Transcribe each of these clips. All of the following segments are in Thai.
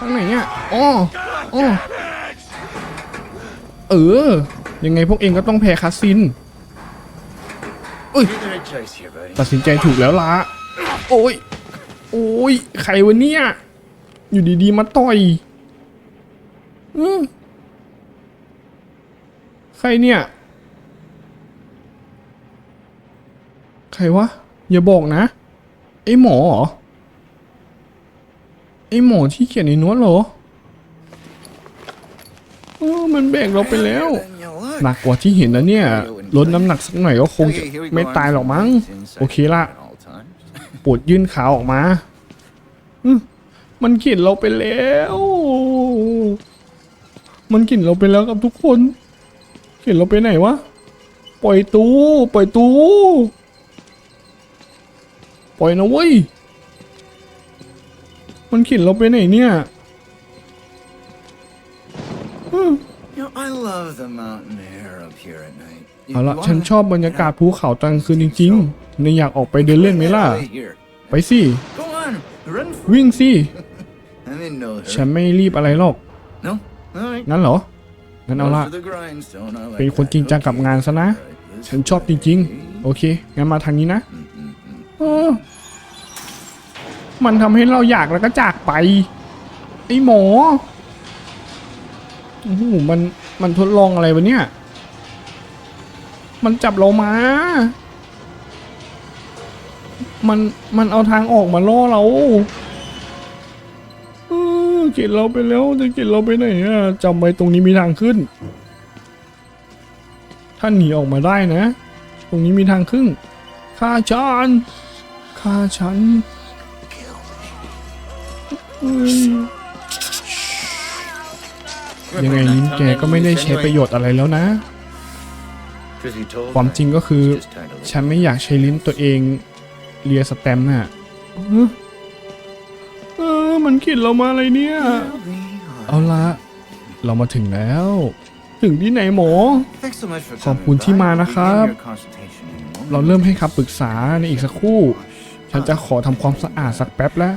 ทางไหนเนี่ยอ๋ออ๋อเออ ยังไงพวกเองก็ต้องแพ้คาสิน You got a choice here, buddy. ตัดสินใจถูกแล้วละโอ้ย โอ้ย ใครวะเนี่ย อยู่ดีๆ มาต่อยอืมใครเนี่ย ใครวะ อย่าบอกนะ ไอ้หมอเหรอ ไอหมอที่เขียนในโน้ตเหรอเออมันแบกเราไปแล้ว หนักกว่าที่เห็นนะเนี่ย ลดน้ำหนักสักหน่อยก็คงจะไม่ตายหรอกมั้ง โอเคละปวดยื่นขาออกมาอืมมันเขียนเราไปแล้ว มันเขียนเราไปแล้วครับทุกคนเขียนเราไปไหนวะ ปล่อยตู้ ปล่อยตู้ ปล่อยนะเว้ย มันเขียนเราไปไหนเนี่ยอืม You know, I love the mountain air up here at night. You เอาละ wanna- ฉันชอบบรรยากาศภูเขาตอนกลางคืนจริงๆในอยากออกไปเดินเล่นไหมล่ะ Right here. ไปสิ Go on, run. For- วิ่งสิ I'm in no ฉัน hurry. ไม่รีบอะไรหรอก No, all right. งั้นเหรอ งั้นเอา Go ละ for the grindstone, I like เป็นคน that. จริงจังกับ Okay. งานซะนะ All right, this ฉันชอบจริง ๆ โอเค งั้นมาทางนี้นะเออ มันทำให้เราอยากแล้วก็จากไป ไอ้หมอโอ้โหมันมันทดลองอะไรวะเนี่ย มันจับเรามา มันมันเอาทางออกมาล่อเราเออเกลียดเราไปแล้วจะเกลียดเราไปไหนอะจำไว้ตรงนี้มีทางขึ้น ถ้าหนีออกมาได้นะ ตรงนี้มีทางขึ้นฆ่าฉันฆ่าฉัน ยยังไงลิ้นแกก็ไม่ได้ใช้ประโยชน์อะไรแล้วนะ Truth be told, ความจริงก็คือ just tired of living. ฉันไม่อยากใช้ลิ้นตัวเองเลียสแตมป์น่ะเออเออมันขิดเรามาอะไรเนี่ย เอาละเรามาถึงแล้ว ถึงที่ไหนหมอ Thanks so much for ขอบ coming คุณที่ by. มา We'll นะ begin ครับ your consultation in a moment. เราเริ่มให้คำปรึกษาในอีกสักครู่ ฉันจะขอทำความสะอาดสักแป๊บแล้ว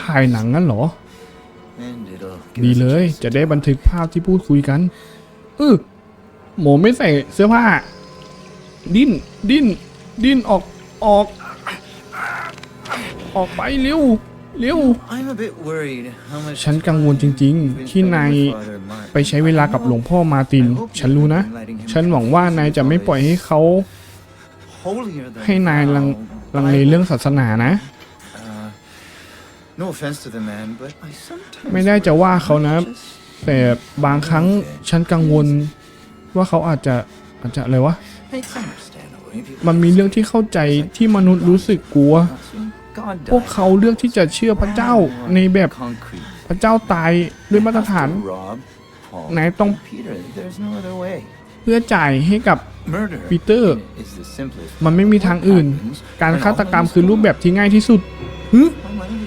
ถ่ายหนังงั้นเหรอ and it'll give ดี us a เลย chance จะได้บันทึกภาพที่พูดคุยกันเออหมอไม่ใส่เสื้อผ้า ดิ้น ดิ้น ดิ้นออก ออก ออกไปเร็ว เร็ว I'm a bit worried how much ฉันกังวลจริง ๆ ที่นายไปใช้เวลากับหลวงพ่อมาร์ติน ฉันรู้นะ ฉันหวังว่านายจะไม่ปล่อยให้เขา holier than ให้นายลัง thou ลังเลเรื่องศาสนานะ Uh, no offense to the man, but I sometimes ไม่ได้จะว่าเขานะ just แต่บางครั้งฉันกังวลว่าเขาอาจจะอาจจะอะไรวะ it's understandable. If you มันมีเรื่องที่เข้าใจที่มนุษย์รู้สึกกลัว God พวกเขาเลือกที่จะเชื่อพระเจ้าในแบบ concrete. พระเจ้าตายด้วยมาตรฐาน Rob, Paul, นายต้อง Peter. There's no other way. เพื่อจ่ายให้กับ Murder ปีเตอร์ is the simplest. มันไม่มีทางอื่น การฆาตกรรมคือรูปแบบที่ง่ายที่สุดฮึ When money becomes a matter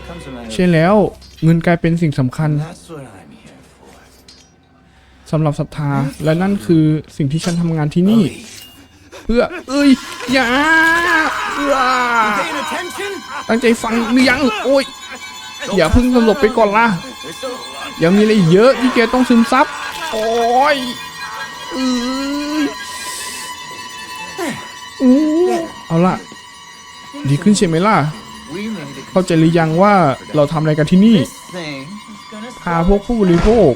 ใช่แล้วเงินกลายเป็นสิ่งสำคัญสำหรับศรัทธาและนั่นคือสิ่งที่ฉันทำงานที่นี่ เพื่อเอ้ยอย่าตั้งใจฟังหรือยังโอ้ยอย่าเพิ่งสลบไปก่อนล่ะยังมีอะไรเยอะที่แกต้องซึมซับโอ้ยเออเอาล่ะ ดีขึ้นใช่ไหมล่ะ เข้าใจหรือยังว่าเราทำอะไรกันที่นี่ This thing is gonna พาพวกผู้บริโภค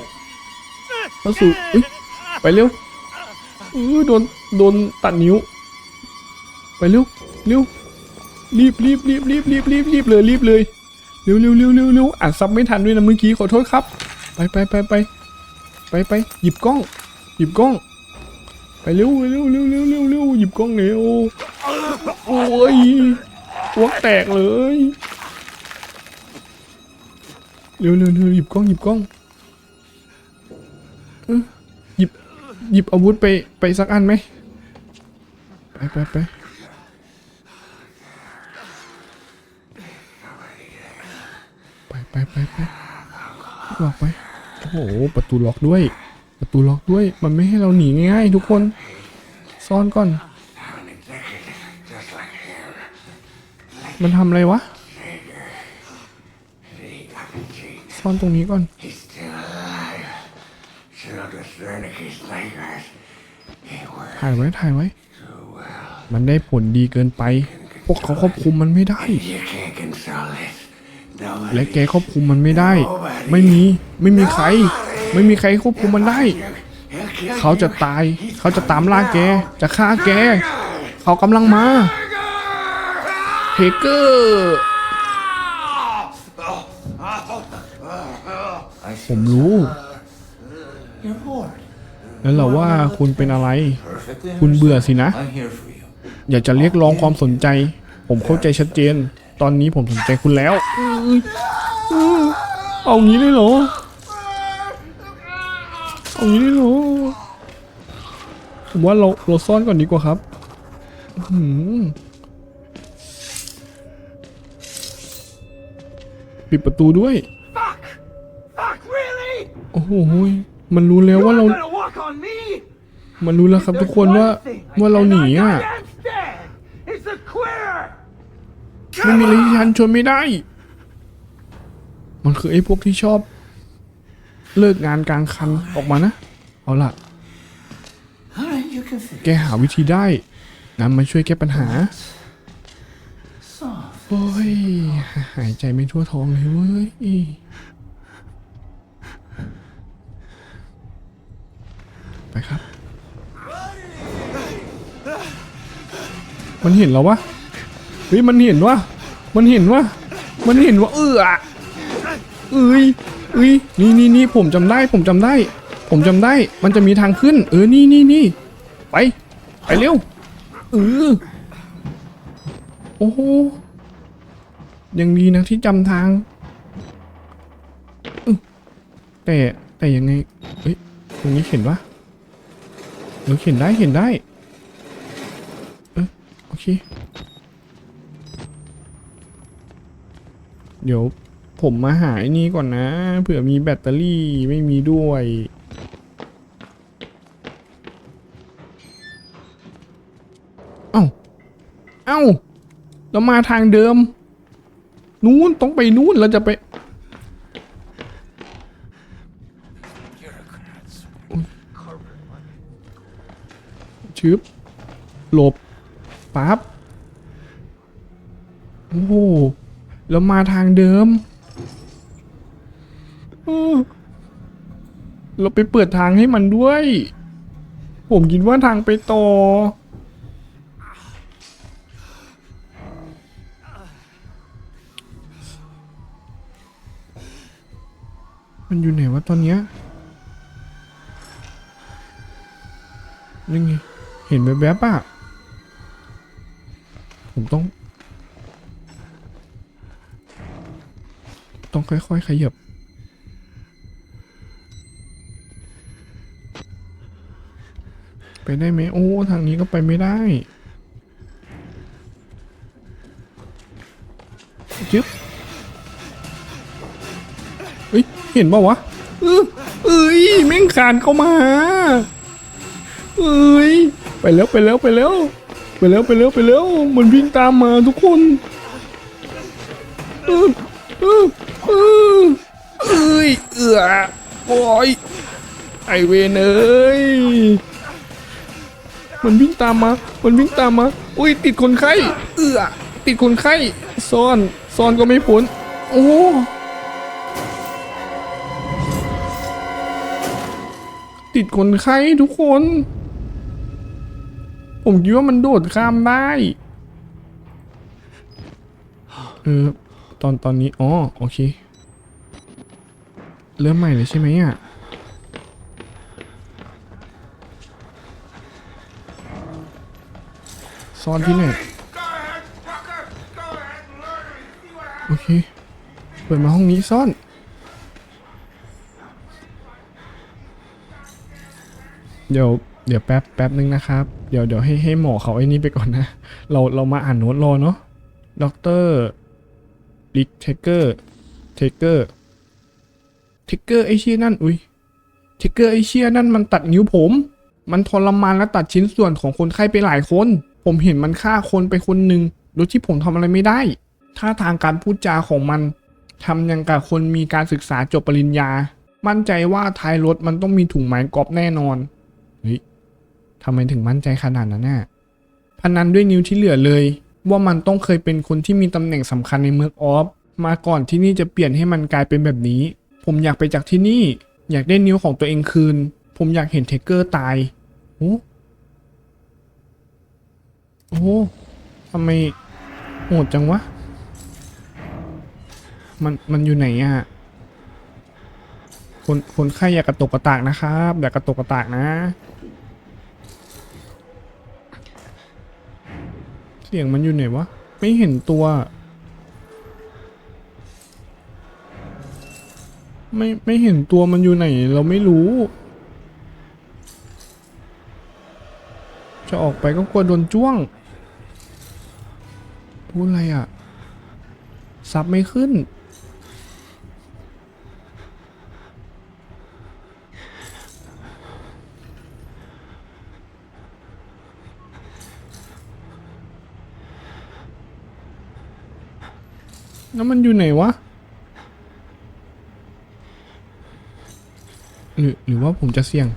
เข้าสู่เอ้ยไปเร็วเออโดนโดนตัดนิ้ว ไปเร็วเร็วรีบรีบรีบรีบรีบรีบรีบเลยรีบเลยเร็วเร็วเร็วเร็วเร็วอ่านซับไม่ทันด้วยนะเมื่อกี้ขอโทษครับ ไปไปไปไปไปไปหยิบกล้อง หยิบกล้อง ไปเร็วเร็วเร็วเร็วเร็วเร็วหยิบกล้องเร็วโอ้ย หัวแตกเลยเร็วเร็วเร็วหยิบกล้องหยิบกล้องหยิบหยิบอาวุธไปไปสักอันไหมไปไปไปไปไปไปไปออกไปโอ้โหประตูล็อกด้วย ประตูล็อกด้วยมันไม่ให้เราหนีง่ายๆทุกคน ซ่อนก่อน มันทำอะไรวะ ซ่อนตรงนี้ก่อน ถ่ายไว้ ถ่ายไว้ มันได้ผลดีเกินไป พวกเขาควบคุมมันไม่ได้ และแกควบคุมมันไม่ได้ ไม่มี ไม่มีใคร ไม่มีใครควบคุมมันได้ เขาจะตาย เขาจะตามล่าแก จะฆ่าแก เขากำลังมา เฮเกอร์ผมรู้ You're bored. แล้วเราว่าคุณเป็นอะไร Perfectly คุณเบื่อสินะ I'm here for you. อยากจะเรียกร้องความสนใจ ผมเข้าใจชัดเจน ตอนนี้ผมสนใจคุณแล้วอื้ออื้อเอางี้เลยเหรอ เอางี้เลยเหรอ ผมว่าเราเราซ่อนก่อนดีกว่าครับ อื้อ ปิดประตูด้วย Fuck! Fuck, really? โอ้โห มันรู้แล้วว่าเรา Gonna walk on me? มันรู้แล้วครับทุกคนว่าว่าเราหนีอะ stand. It's a queer. ไม่มีอะไรที่ฉันชวนไม่ได้ มันคือไอ้พวกที่ชอบ เลิกงานกลางคันออกมานะ เอาล่ะ All right, you can fix แกหาวิธีได้งั้นมาช่วยแก้ปัญหา soft. โอ้ย หายใจไม่ทั่วท้องเลยเว้ยไปครับ มันเห็นเราวะเฮ้ยมันเห็นวะมันเห็นวะมันเห็นว่าเอออเอ้ยเอ้ยนี่นี่นี่ผมจำได้ ผมจำได้ ผมจำได้ มันจะมีทางขึ้น เออนี่นี่นี่ไป ไปเร็วเออโอ้โห ยังดีนะที่จำทางแต่แต่ยังไงเฮ้ยตรงนี้เห็นปะเออเห็นได้เห็นได้ เออโอเค เดี๋ยวผมมาหาไอ้นี่ก่อนนะ เผื่อมีแบตเตอรี่ไม่มีด้วยเอ้าเอ้าเรามาทางเดิม นู้นต้องไปนู้นเราจะไปชึบหลบปั๊บโอ้โหเรามาทางเดิมเออเราไปเปิดทางให้มันด้วย ผมคิดว่าทางไปต่อ มันอยู่ไหนวะตอนเนี้ยนี่ไงเห็นแวบๆอะ ผมต้อง ต้องค่อยๆขยับไปได้ไหมโอ้ ทางนี้ก็ไปไม่ได้จึ๊บ ฮ้ย เห็นปล่าวะเออเอ้ยแม่งขานเข้ามาเอ้ยไปแล้วไปแล้วไปแล้ว ไปแล้วไปแล้วไปแล้วมันวิ่งตามมาทุกคนเออเออเออเอ้ยเอือโอ้ยไอเวนเอ้ยมันวิ่งตามมา มันวิ่งตามมา อุ้ยติดคนไข้ เอือติดคนไข้ ซ่อน ซ่อนก็ไม่พ้น โอ้ ติดคนไข้ทุกคน ผมคิดว่ามันโดดข้ามได้เออตอนตอนนี้อ๋อโอเค เริ่มใหม่เลยใช่ไหมอะซ่อนที่ไหนโอเค เปิดมาห้องนี้ซ่อน เดี๋ยวเดี๋ยวแป๊บแป๊บนึงนะครับ เดี๋ยวเดี๋ยวให้ให้หมอเขาไอ้นี่ไปก่อนนะ เราเรามาอ่านโน้ตรอเนาะด็อกเตอร์ลิกเทเกอร์เทเกอร์เทเกอร์ไอเชี่ยนั่นอุ้ยเทเกอร์ไอเชี่ยนั่นมันตัดนิ้วผม มันทรมานและตัดชิ้นส่วนของคนไข้ไปหลายคน ผมเห็นมันฆ่าคนไปคนหนึ่งโดยที่ผมทำอะไรไม่ได้ท่าทางการพูดจาของมันทำอย่างกับคนมีการศึกษาจบปริญญา มั่นใจว่าท้ายรถมันต้องมีถุงไม้กอล์ฟแน่นอน ทำไมถึงมั่นใจขนาดนั้นน่ะพนันด้วยนิ้วที่เหลือเลย ว่ามันต้องเคยเป็นคนที่มีตำแหน่งสำคัญในเมืองออฟ มาก่อนที่นี่จะเปลี่ยนให้มันกลายเป็นแบบนี้ ผมอยากไปจากที่นี่ อยากได้นิ้วของตัวเองคืน ผมอยากเห็นเทเกอร์ตายโอ้โอ้ทำไมโหดจังวะ มันมันอยู่ไหนอะคนคนไข้อย่ากระตกกระตากนะครับ อย่ากระตกกระตากนะ สียงมันอยู่ไหนวะ ไม่เห็นตัว ไม่ไม่เห็นตัวมันอยู่ไหน เราไม่รู้ จะออกไปก็กลัวโดนจ้วง พูดอะไรอะซับไม่ขึ้น แล้วมันอยู่ไหนวะหรือหรือว่าผมจะเสี่ยง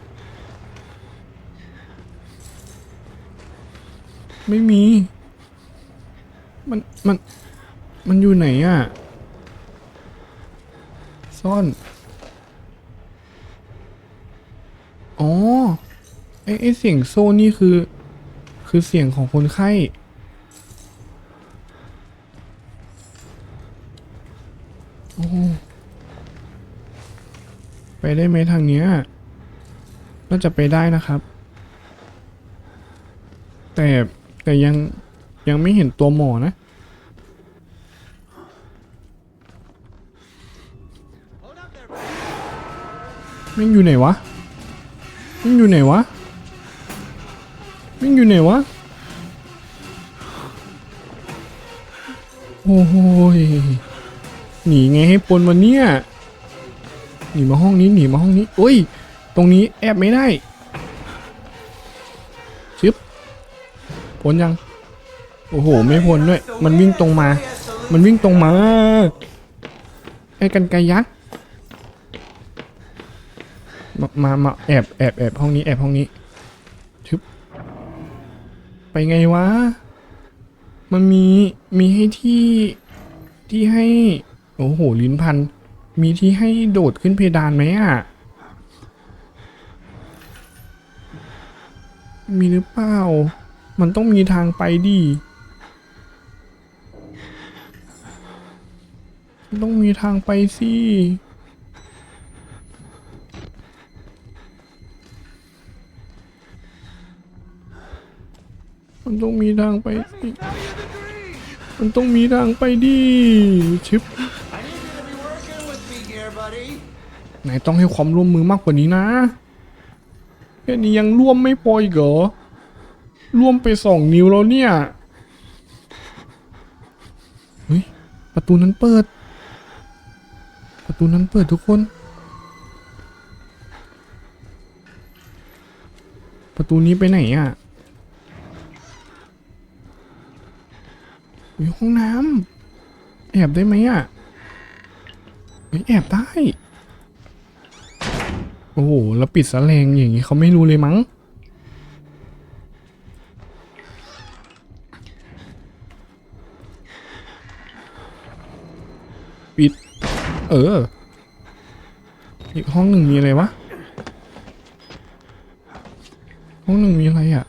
ไม่มี มันมันมันอยู่ไหนอะซ่อน อ๋อไอไอเสียงโซ่นี่คือ คือเสียงของคนไข้ ไปได้ไหมทางเนี้ยน่าจะไปได้นะครับ แต่แต่ยังยังไม่เห็นตัวหมอนะมันอยู่ไหนวะมันอยู่ไหนวะมันอยู่ไหนวะ โอ้โหหนีไงให้ปนวันเนี้ย นีมาห้องนี้หนีมาห้องนี้โอ้ย ตรงนี้แอบไม่ได้ชึบพ้นยัง โอ้โห ไม่พ้นด้วย มันวิ่งตรงมา มันวิ่งตรงมา ไอ้กันไกยักษ์มามามาแอบแอบแอบห้องนี้แอบห้องนี้ชึบไปไงวะ มันมีมีให้ที่ที่ให้ โอ้โห ลิ้นพัน มีที่ให้โดดขึ้นเพดานไหมอะ มีหรือเปล่า มันต้องมีทางไปดิมันต้องมีทางไปสิมันต้องมีทางไป มันต้องมีทางไปดิชิป ไหนต้องให้ความร่วมมือมากกว่านี้นะแค่นี้ยังร่วมไม่พออีกเหรอร่วมไปสองนิ้วแล้วเนี่ยเฮ้ยประตูนั้นเปิด ประตูนั้นเปิดทุกคน ประตูนี้ไปไหนอะอยู่ห้องน้ำแอบได้ไหมอะเฮ้ยแอบได้ โอ้โห แล้วปิดสะแรงอย่างนี้เขาไม่รู้เลยมั้ง ปิด เออ อีกห้องหนึ่งมีอะไรวะ ห้องหนึ่งมีอะไรอะ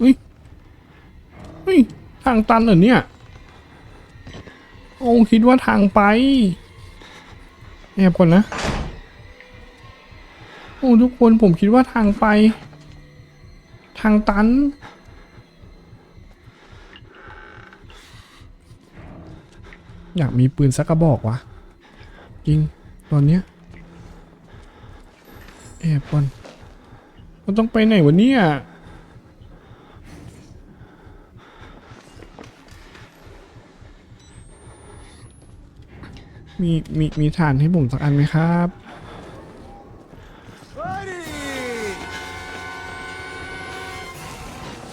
อุ้ย เฮ้ย ทางตันเหรอเนี่ย โอ้คิดว่าทางไป แอบก่อนนะ โอ้ทุกคนผมคิดว่าทางไป ทางตัน อยากมีปืนสักกระบอกวะจริง ตอนเนี้ยแอบก่อนมันต้องไปไหนวะเนี่ย มีมีมีฐานให้ผมสักอันไหมครับ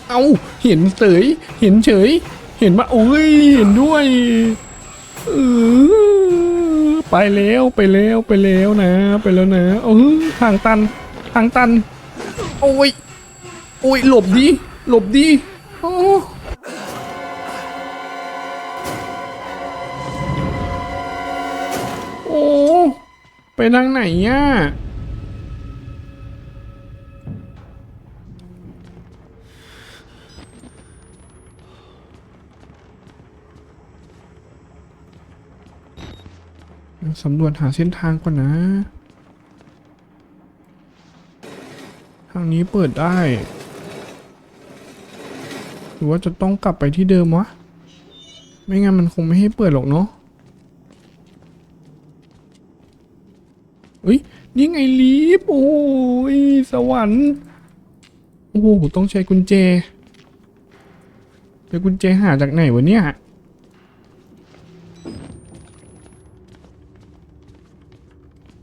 เอาเห็นเฉยเห็นเฉย เห็นมาโอ้ยเห็นด้วยเออไปแล้วไปแล้วไปแล้วนะ ไปแล้วนะเออทางตันทางตัน โอ้ยโอ้ยหลบดีหลบดี ไปทางไหนอะสำรวจหาเส้นทางก่อนนะ ทางนี้เปิดได้ หรือว่าจะต้องกลับไปที่เดิมวะ ไม่งั้นมันคงไม่ให้เปิดหรอกเนาะเฮ้ย นี่ไงลีฟโอ้ยสวรรค์โอ้โหต้องใช้กุญแจใช้กุญแจหาจากไหนวะเนี่ย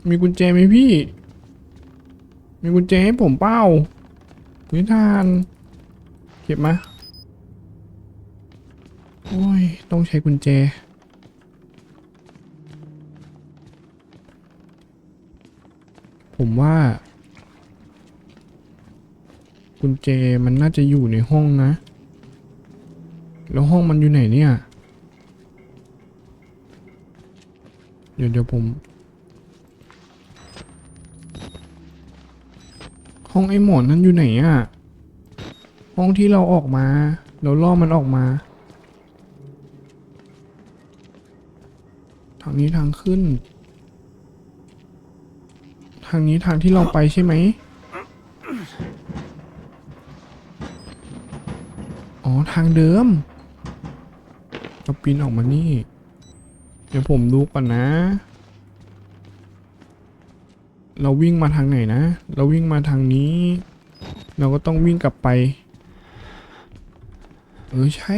มีกุญแจไหมพี่ มีกุญแจให้ผมเป้านิทาน เก็บมา โอ้ย ต้องใช้กุญแจ ผม ว่า กุญแจมันน่าจะอยู่ในห้องนะ แล้วห้องมันอยู่ไหนเนี่ย เดี๋ยวเดี๋ยวผม ห้องไอ้หมอนนั่นอยู่ไหนอะห้องที่เราออกมา เราล่อมันออกมา ทางนี้ทางขึ้น ทางนี้ทางที่เราไปใช่ไหมอ๋อทางเดิมเราปีนออกมานี่ เดี๋ยวผมดูก่อนนะ เราวิ่งมาทางไหนนะ เราวิ่งมาทางนี้ เราก็ต้องวิ่งกลับไป เออใช่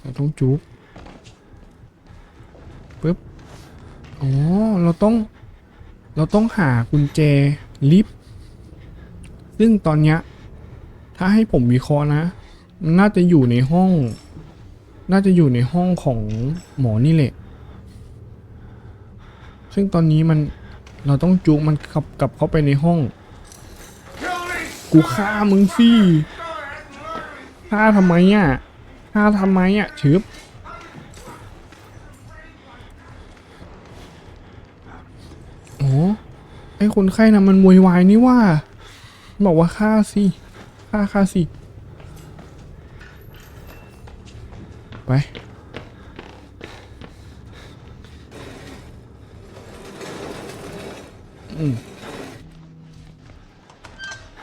เราต้องจุก ปึ๊บอ๋อเราต้อง เราต้องหากุญแจลิฟต์ซึ่งตอนเนี้ยถ้าให้ผมวิเคราะห์นะมันน่าจะอยู่ในห้อง น่าจะอยู่ในห้องของหมอนี่แหละ ซึ่งตอนนี้มันเราต้องจุกมันกลับกลับเข้าไปในห้อง กูฆ่ามึงสิฆ่าทำไมอะฆ่าทำไมอะชึบอ๋อ ไอ คนไข้นะมันโวยวายนี่ว่า บอกว่าฆ่าสิฆ่าฆ่าสิ ไป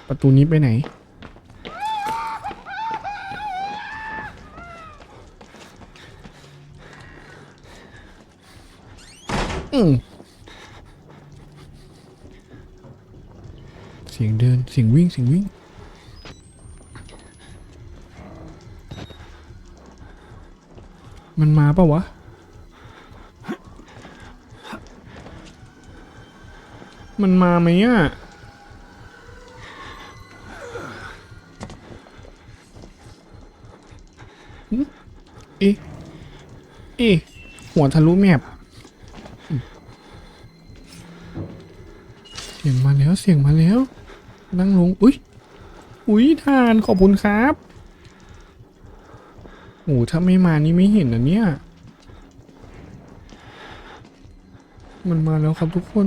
ประตูนี้ไปไหนอืม เสียงเดิน เสียงวิ่งเสียงวิ่งมันมาปะวะ มันมาไหมอะ เอ๊ะ เอ๊ะ หัวทะลุแมปอืมเสียงมาแล้ว เสียงมาแล้ว นั่งลง อุ้ย อุ้ยทานขอบคุณครับโอ้ถ้าไม่มานี่ไม่เห็นนะเนี่ย มันมาแล้วครับทุกคน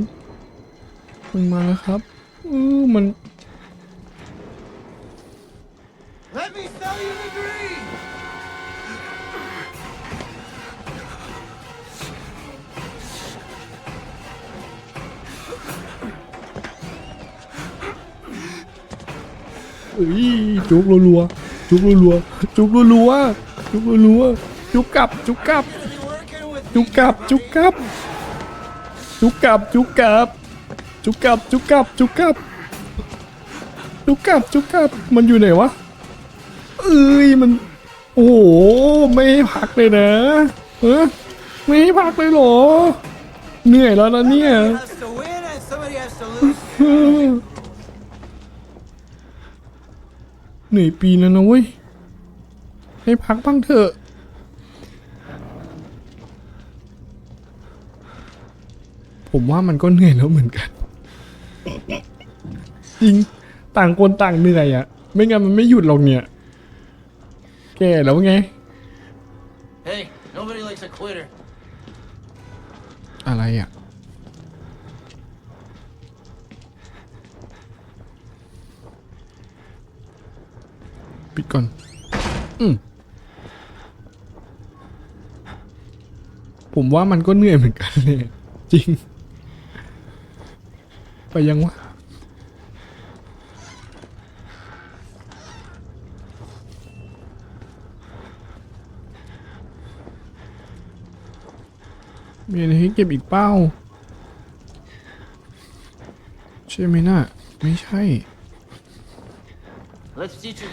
มันมาแล้วครับเออมัน จุกรัวๆจุกรัวๆจุกรัวๆจุกรัวๆจุกกลับจุกกลับ จุกกลับจุกกลับ จุกกลับจุกกลับ จุกกลับจุกกลับจุกกลับจุกกลับจุกกลับมันอยู่ไหนวะเอ้ยมันโอ้โหไม่ให้พักเลยนะเออไม่ให้พักเลยหรอ เหนื่อยแล้วนะเนี่ย เหนื่อยปีแล้วนะเว้ย ให้พักบ้างเถอะ ผมว่ามันก็เหนื่อยแล้วเหมือนกัน จริง ต่างคนต่างเหนื่อยอะ่ะ ไม่งั้นมันไม่หยุดหรอกเนี่ย แก่แล้วไง Hey, nobody likes a quitter. อะไรอะ่ะ ปิดก่อน อืม ผมว่ามันก็เหนื่อยเหมือนกันเลยจริง ไปยังวะมีอะไรให้เก็บอีกเป้า ใช่ไหมน่ะ ไม่ใช่ Let's teach you.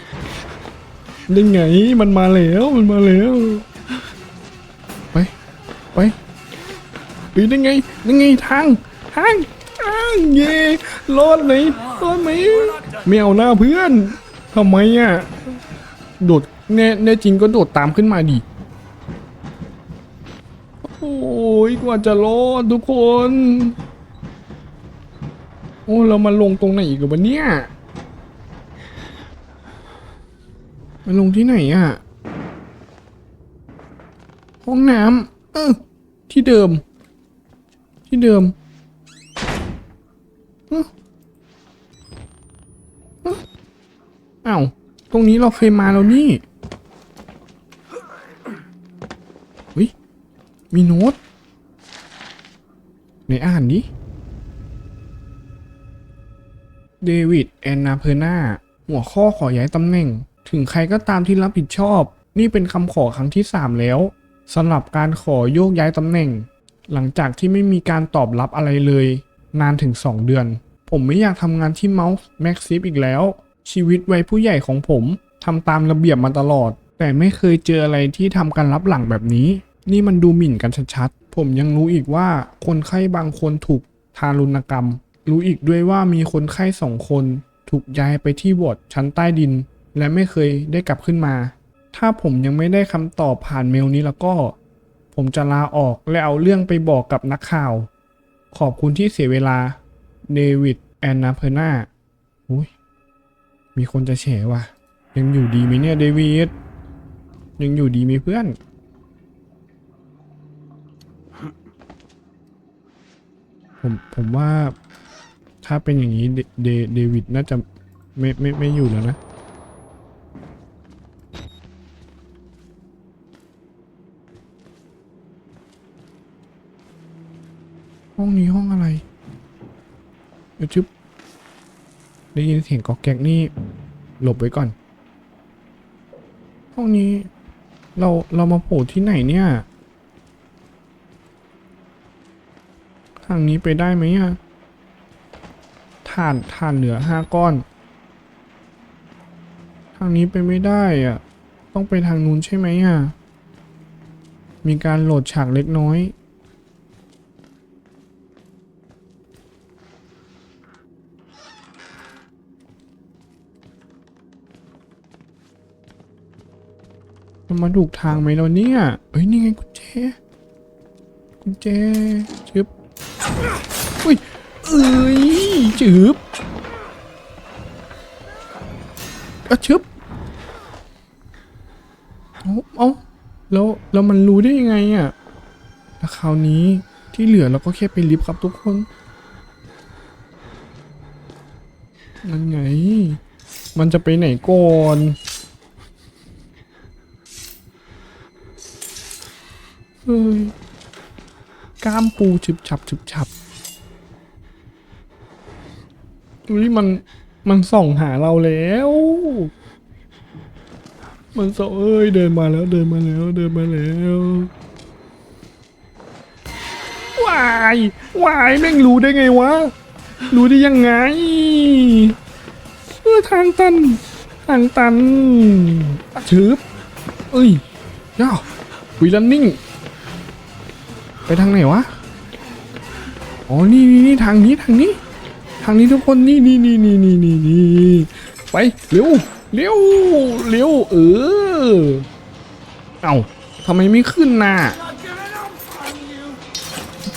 ได้ไง มันมาแล้ว มันมาแล้ว เฮ้ยได้ไงได้ไงทางทางทางเย่รอดไหมรอดไหมไม่เอาหน้าเพื่อนทำไมอะโดดแน่แน่จริงก็โดดตามขึ้นมาดิโอ้ยกว่าจะรอดทุกคน โอ้เรามาลงตรงไหนอีกวะเนี่ยมันลงที่ไหนอะ ห้องน้ำเออที่เดิม ที่เดิมเอ้าว ตรงนี้เราเคยมาแล้วนี่เฮ้ยมีโน้ตไหนอ่านดิเดวิดแอนนาเพอร์นาหัวข้อขอย้ายตำแหน่ง ถึงใครก็ตามที่รับผิดชอบ นี่เป็นคำขอครั้งที่ 3 แล้วสำหรับการขอโยกย้ายตำแหน่ง หลังจากที่ไม่มีการตอบรับอะไรเลย นานถึง 2 เดือน ผมไม่อยากทำงานที่เมาส์แม็กซิฟอีกแล้ว ชีวิตวัยผู้ใหญ่ของผมทำตามระเบียบมาตลอด แต่ไม่เคยเจออะไรที่ทำการรับหลังแบบนี้ นี่มันดูหมิ่นกันชัดๆ ผมยังรู้อีกว่าคนไข้บางคนถูกทารุณกรรม รู้อีกด้วยว่ามีคนไข้สองคน ถูกย้ายไปที่วอร์ดชั้นใต้ดิน และไม่เคยได้กลับขึ้นมา ถ้าผมยังไม่ได้คำตอบผ่านเมลนี้แล้วก็ ผมจะลาออกและเอาเรื่องไปบอกกับนักข่าว ขอบคุณที่เสียเวลา เดวิดแอนนาเพอร์นาอุ้ยมีคนจะแฉว่ะ ยังอยู่ดีไหมเนี่ยเดวิด ยังอยู่ดีไหมเพื่อน ผมผมว่าถ้าเป็นอย่างนี้เดเดเดวิดน่าจะไม่ไม่ไม่อยู่แล้วนะ ห้องนี้ห้องอะไรเดี๋ยวชึบได้ยินเสียงกอกแกกนี่ หลบไว้ก่อน ห้องนี้ เราเรามาโผล่ที่ไหนเนี่ย ทางนี้ไปได้ไหมอะถ่านถ่านเหลือห้าก้อน ทางนี้ไปไม่ได้อะต้องไปทางนู้นใช่ไหมอะมีการโหลดฉากเล็กน้อย มันมาถูกทางไหมเราเนี่ยเอ้ยนี่ไงกุญแจกุญแจชึบอุ้ยเอ้ยจืบอะชึบเอาเอาแล้วแล้วมันรู้ได้ยังไงอะ่ะแล้วคราวนี้ที่เหลือเราก็แค่ไปลิฟต์ครับทุกคนนั่นไง มันจะไปไหนก่อน เฮ้ย กล้ามปูฉึบฉับฉึบฉับอุ้ยมันมันส่องหาเราแล้ว มันส่องเอ้ยเดินมาแล้วเดินมาแล้วเดินมาแล้ววายวายแม่งรู้ได้ไงวะ รู้ได้ยังไงเออทางตัน ทางตันอะชืบเอ้ยย่าวีลันนิ่ง ไปทางไหนวะ อ๋อ นี่นี่นี่ทางนี้ทางนี้ ทางนี้ทุกคน นี่นี่นี่นี่นี่นี่นี่ไปเร็วเร็วเร็วเออ เอ้าทำไมไม่ขึ้นน่ะ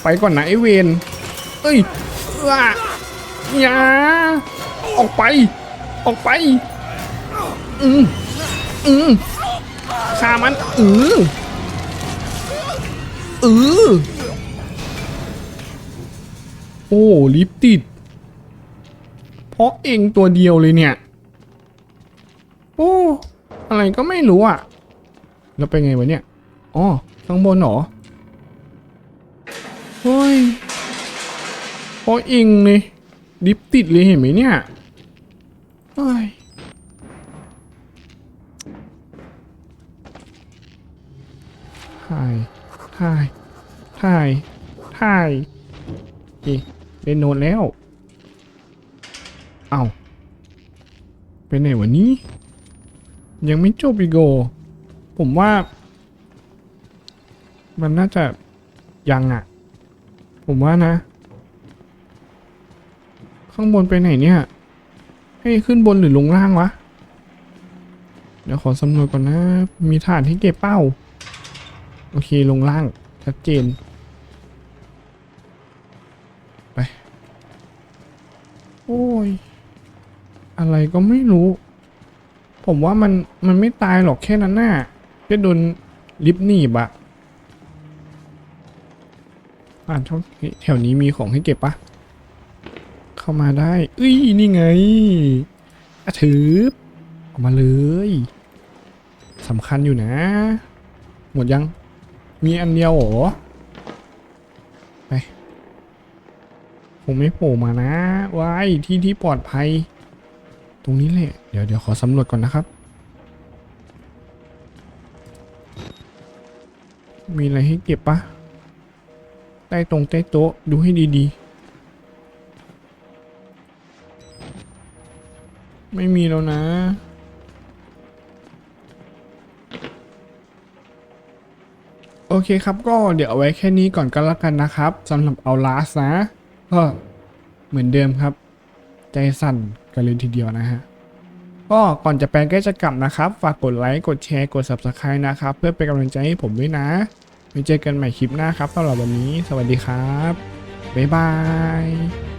ไปก่อนนะไอเวนเอ้ยว้าอย่าออกไป ออกไป อืมอืมฆ่ามันอือ เออโอ้ลิฟติด เพราะเองตัวเดียวเลยเนี่ย โอ้อะไรก็ไม่รู้อะ แล้วเป็นไงวะเนี่ยอ๋อข้างบนเหรอเฮ้ยเพราะเองเลยลิฟติดเลยเห็นไหมเนี่ยเฮ้ยถ่าย ถ่ายถ่ายถ่ายเอ๊ะเล่นโน้ตแล้ว เอาไปไหนวะนี้ ยังไม่จบอีกโก ผมว่า มันน่าจะยังอะ ผมว่านะ ข้างบนไปไหนเนี่ย ให้ขึ้นบนหรือลงล่างวะ เดี๋ยวขอสำรวจก่อนนะ มีฐานให้เก็บเป้า โอเคลงล่าง ชัดเจน ไป โอ้ย อะไรก็ไม่รู้ ผมว่ามัน มันไม่ตายหรอกแค่นั้นน่ะแค่โดนลิฟต์หนีบอะอ่านช่องแถวนี้มีของให้เก็บปะเข้ามาได้เอ้ย นี่ไงอะถือออกมาเลยสำคัญอยู่นะ หมดยัง มีอันเดียวเหรอไปคงไม่โผล่มานะไว้ายที่ที่ปลอดภัย ตรงนี้แหละเดี๋ยวเดี๋ยวขอสำรวจก่อนนะครับ มีอะไรให้เก็บปะใต้ตรงใต้โต๊ะดูให้ดีๆ ไม่มีแล้วนะ อเคครับ ก็เดี๋ยวเอาไว้แค่นี้ก่อนก็แล้วกันนะครับสำหรับเอาลาสนะ ก็เหมือนเดิมครับ ใจสั่นกันเลยทีเดียวนะฮะก็ก่อนจะไปใกล้จะกลับนะครับ ฝากกดไลค์ กดแชร์ กด Subscribe นะครับ เพื่อเป็นกำลังใจให้ผมด้วยนะ ไว้เจอกันใหม่คลิปหน้าครับสำหรับวันนี้ สวัสดีครับ บ๊ายบาย